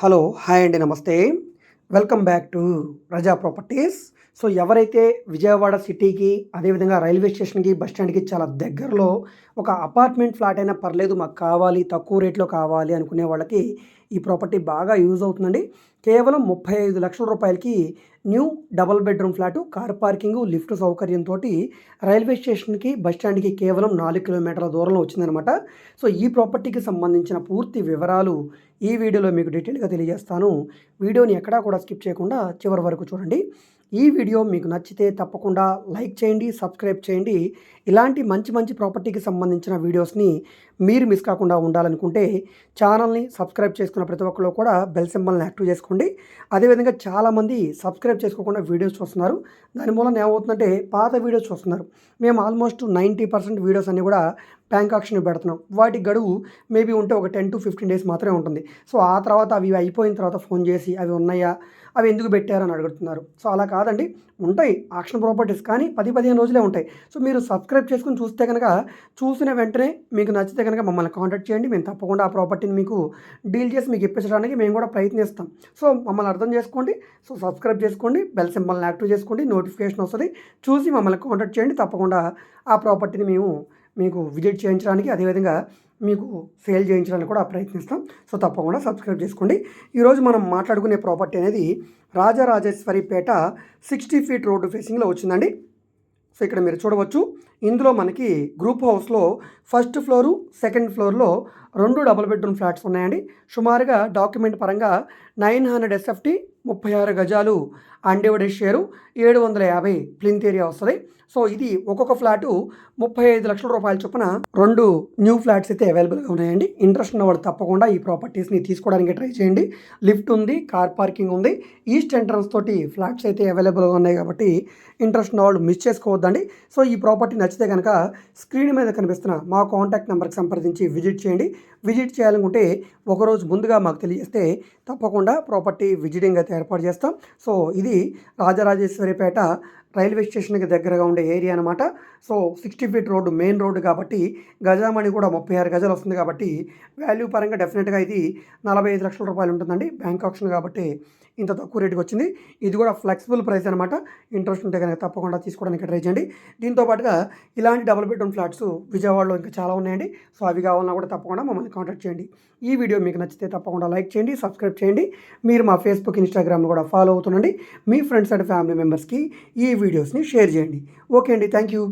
Hello hi అండి నమస్తే. Welcome back to Raza properties. So ఎవరైతే విజయవాడ సిటీకి అదేవిధంగా రైల్వే స్టేషన్కి బస్ స్టాండ్కి చాలా దగ్గరలో ఒక అపార్ట్మెంట్ ఫ్లాట్ అయినా పర్లేదు మాకు కావాలి తక్కువ రేట్లో కావాలి అనుకునే వాళ్ళకి ఈ ప్రాపర్టీ బాగా యూజ్ అవుతుందండి. కేవలం ముప్పై ఐదు లక్షల రూపాయలకి new double bedroom flat car parking lift సౌకర్యంతో railway స్టేషన్కి బస్ స్టాండ్కి కేవలం నాలుగు కిలోమీటర్ల దూరంలో వచ్చిందనమాట సో ఈ ప్రాపర్టీకి సంబంధించిన పూర్తి వివరాలు ఈ వీడియోలో మీకు డీటెయిల్గా తెలియజేస్తాను. వీడియోని ఎక్కడా కూడా స్కిప్ చేయకుండా చివరి వరకు చూడండి. ఈ వీడియో మీకు నచ్చితే తప్పకుండా లైక్ చేయండి సబ్స్క్రైబ్ చేయండి. ఇలాంటి మంచి మంచి ప్రాపర్టీకి సంబంధించిన వీడియోస్ని మీరు మిస్ కాకుండా ఉండాలనుకుంటే ఛానల్ని సబ్స్క్రైబ్ చేసుకున్న ప్రతి ఒక్కరు కూడా బెల్ సింబల్ని యాక్టివ్ చేసుకోండి. అదేవిధంగా చాలామంది సబ్స్క్రైబ్ చేసుకోకుండా వీడియోస్ చూస్తున్నారు. దాని మూలన ఏమవుతుందంటే పాత వీడియోస్ చూస్తున్నారు. మేము ఆల్మోస్ట్ నైంటీ పర్సెంట్ వీడియోస్ అన్నీ కూడా బ్యాంక్ ఆక్షన్ పెడుతున్నాం. వాటి గడువు మేబీ ఉంటే ఒక టెన్ టు ఫిఫ్టీన్ డేస్ మాత్రమే ఉంటుంది. సో ఆ తర్వాత అవి అయిపోయిన తర్వాత ఫోన్ చేసి అవి ఉన్నాయా అవి ఎందుకు పెట్టారని అడుగుతున్నారు. సో అలా కాదండి. ఉంటాయి ఆక్షన్ ప్రాపర్టీస్ కానీ పది పదిహేను రోజులే ఉంటాయి. సో మీరు సబ్స్క్రైబ్ చేసుకుని చూస్తే కనుక చూసిన వెంటనే మీకు నచ్చితే కనుక మమ్మల్ని కాంటాక్ట్ చేయండి. మేము తప్పకుండా ఆ ప్రాపర్టీని మీకు డీల్ చేసి మీకు ఇప్పించడానికి మేము కూడా ప్రయత్నిస్తాం. సో మమ్మల్ని అర్థం చేసుకోండి. సో సబ్స్క్రైబ్ చేసుకోండి. బెల్ సింబల్ని యాక్టివ్ చేసుకోండి. నోటిఫికేషన్ వస్తుంది. చూసి మమ్మల్ని కాంటాక్ట్ చేయండి. తప్పకుండా ఆ ప్రాపర్టీని మేము మీకు విజిట్ చేయించడానికి అదేవిధంగా మీకు సేల్ చేయించడానికి కూడా ప్రయత్నిస్తాం. సో తప్పకుండా సబ్స్క్రైబ్ చేసుకోండి. ఈరోజు మనం మాట్లాడుకునే ప్రాపర్టీ అనేది రాజరాజేశ్వరిపేట సిక్స్టీ ఫీట్ రోడ్డు ఫేసింగ్లో వచ్చిందండి. సో ఇక్కడ మీరు చూడవచ్చు. ఇందులో మనకి గ్రూప్ హౌస్లో ఫస్ట్ ఫ్లోరు సెకండ్ ఫ్లోర్లో రెండు డబుల్ బెడ్రూమ్ ఫ్లాట్స్ ఉన్నాయండి. సుమారుగా డాక్యుమెంట్ పరంగా నైన్ హండ్రెడ్ ఎస్ఎఫ్టీ ముప్పై ఆరు గజాలు అన్డివైడెడ్ షేరు ఏడు వందల యాభై ప్లింత్ ఏరియా వస్తుంది. సో ఇది ఒక్కొక్క ఫ్లాటు ముప్పై ఐదు లక్షల రూపాయల చొప్పున రెండు న్యూ ఫ్లాట్స్ అయితే అవైలబుల్గా ఉన్నాయండి. ఇంట్రెస్ట్ ఉన్న తప్పకుండా ఈ ప్రాపర్టీస్ని తీసుకోవడానికి ట్రై చేయండి. లిఫ్ట్ ఉంది కార్ పార్కింగ్ ఉంది. ఈస్ట్ ఎంట్రన్స్ తోటి ఫ్లాట్స్ అయితే అవైలబుల్గా ఉన్నాయి కాబట్టి ఇంట్రెస్ట్ ఉన్నవాళ్ళు మిస్ చేసుకోవద్దండి. సో ఈ ప్రాపర్టీ నచ్చితే కనుక స్క్రీన్ మీద కనిపిస్తున్న మా కాంటాక్ట్ నెంబర్కి సంప్రదించి విజిట్ చేయండి. విజిట్ చేయాలనుకుంటే ఒకరోజు ముందుగా మాకు తెలియజేస్తే తప్పకుండా ప్రాపర్టీ విజిటింగ్ అయితే ఏర్పాటు చేస్తాం. సో ఇది రాజరాజేశ్వరిపేట రైల్వే స్టేషన్కి దగ్గరగా ఉండే ఏరియా అనమాట so sixty feet road main road కాబట్టి గజామణి కూడా ముప్పై ఆరు గజాలు వస్తుంది కాబట్టి వాల్యూ పరంగా డెఫినెట్గా ఇది నలభై ఐదు లక్షల రూపాయలు ఉంటుందండి. బ్యాంక్ ఆప్షన్ కాబట్టి ఇంత తక్కువ రేటుకి వచ్చింది. ఇది కూడా ఫ్లెక్సిబుల్ ప్రైస్ అనమాట ఇంట్రెస్ట్ ఉంటే కనుక తప్పకుండా తీసుకోవడానికి ట్రై చేయండి. దీంతో పాటుగా ఇలాంటి డబుల్ బెడ్రూమ్ ఫ్లాట్స్ విజయవాడలో ఇంకా చాలా ఉన్నాయండి. సో అవి కావాలన్నా కూడా తప్పకుండా మమ్మల్ని కాంటాక్ట్ చేయండి. ఈ వీడియో మీకు నచ్చితే తప్పకుండా లైక్ చేయండి సబ్స్క్రైబ్ చేయండి. మీరు మా ఫేస్బుక్ ఇన్స్టాగ్రామ్లో కూడా ఫాలో అవుతుండండి. మీ ఫ్రెండ్స్ అండ్ ఫ్యామిలీ మెంబర్స్కి ఈ వీడియోస్ని షేర్ చేయండి. ఓకే అండి. Thank you